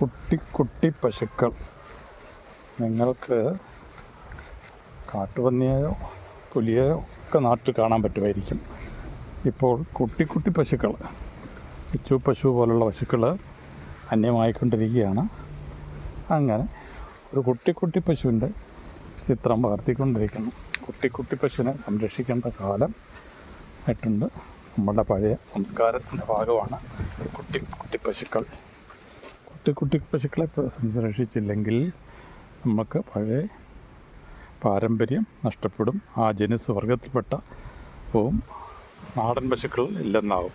കുട്ടി കുട്ടി പശുക്കൾ. നിങ്ങൾക്ക് കാട്ടുപന്നിയെയോ പുലിയെയോ ഒക്കെ നാട്ടിൽ കാണാൻ പറ്റുമായിരിക്കും. ഇപ്പോൾ കുട്ടി കുട്ടി പശുക്കൾ പിച്ചു പശു പോലുള്ള പശുക്കൾ അന്യമായിക്കൊണ്ടിരിക്കുകയാണ്. അങ്ങനെ ഒരു കുട്ടി കുട്ടി പശുവിന്റെ ചിത്രം വളർത്തിക്കൊണ്ടിരിക്കുന്നു. കുട്ടി കുട്ടി പശുവിനെ സംരക്ഷിക്കേണ്ട കാലം ആയിട്ടുണ്ട്. നമ്മുടെ പഴയ സംസ്കാരത്തിന്റെ ഭാഗമാണ് കുട്ടി കുട്ടി പശുക്കൾ. കുട്ടി കുട്ടി പശുക്കളെ സംരക്ഷിച്ചില്ലെങ്കിൽ നമുക്ക് പഴയ പാരമ്പര്യം നഷ്ടപ്പെടും. ആ ജനുസ് വർഗത്തിൽപ്പെട്ട പോവും നാടൻ പശുക്കൾ ഇല്ലെന്നാവും.